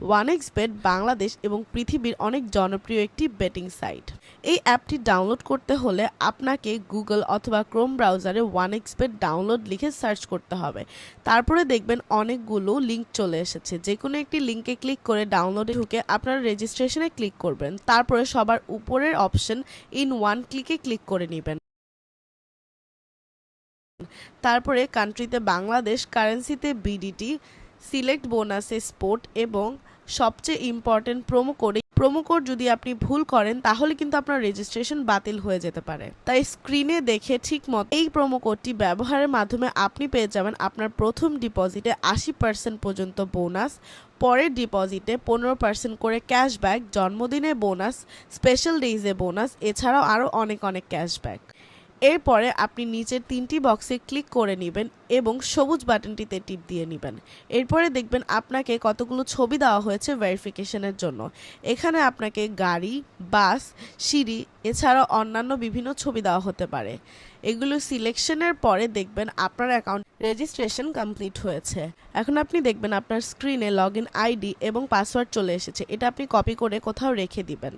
One X bet Bangladesh এবং পৃথিবীর অনেক জনপ্রিয় একটি বেটিং সাইট এই অ্যাপটি ডাউনলোড করতে হলে আপনাকে গুগল অথবা ক্রোম ব্রাউজারে ওয়ান এক্স বেট ডাউনলোড লিখে সার্চ করতে হবে। তারপরে দেখবেন অনেকগুলো লিঙ্ক চলে এসেছে। যে কোনো একটি লিঙ্কে ক্লিক করে ডাউনলোডে ঢুকে আপনারা রেজিস্ট্রেশনে ক্লিক করবেন। তারপরে সবার উপরের অপশন ইন ওয়ান ক্লিকে ক্লিক করে নেবেন। তারপরে কান্ট্রিতে বাংলাদেশ কারেন্সিতে বিডিটি সিলেক্ট বোনাসে স্পোর্ট এবং সবচেয়ে important promo code promo code যদি আপনি ভুল করেন, তাহলে কিন্তু আপনার রেজিস্ট্রেশন বাতিল হয়ে যেতে পারে। তাই স্ক্রিনে দেখে ঠিক মতো এই প্রোমো কোডটি ব্যবহারের মাধ্যমে আপনি পেয়ে যাবেন আপনার প্রথম ডিপোজিটে আশি পার্সেন্ট পর্যন্ত বোনাস, পরের ডিপোজিটে পনেরো পার্সেন্ট করে ক্যাশব্যাক, জন্মদিনে বোনাস, স্পেশাল ডেইজে বোনাস, এছাড়াও আরও অনেক অনেক ক্যাশব্যাক। এরপরে আপনি নিচের তিনটি বক্সে ক্লিক করে নেবেন এবং সবুজ বাটনটিতে টিপ দিয়ে নেবেন। এরপরে দেখবেন আপনাকে কতগুলো ছবি দেওয়া হয়েছে ভেরিফিকেশনের জন্য। এখানে আপনাকে গাড়ি, বাস, সিঁড়ি, এছাড়াও অন্যান্য বিভিন্ন ছবি দেওয়া হতে পারে। এগুলো সিলেকশনের পরে দেখবেন আপনার অ্যাকাউন্ট রেজিস্ট্রেশন কমপ্লিট হয়েছে। এখন আপনি দেখবেন আপনার স্ক্রিনে লগ আইডি এবং পাসওয়ার্ড চলে এসেছে। এটা আপনি কপি করে কোথাও রেখে দিবেন।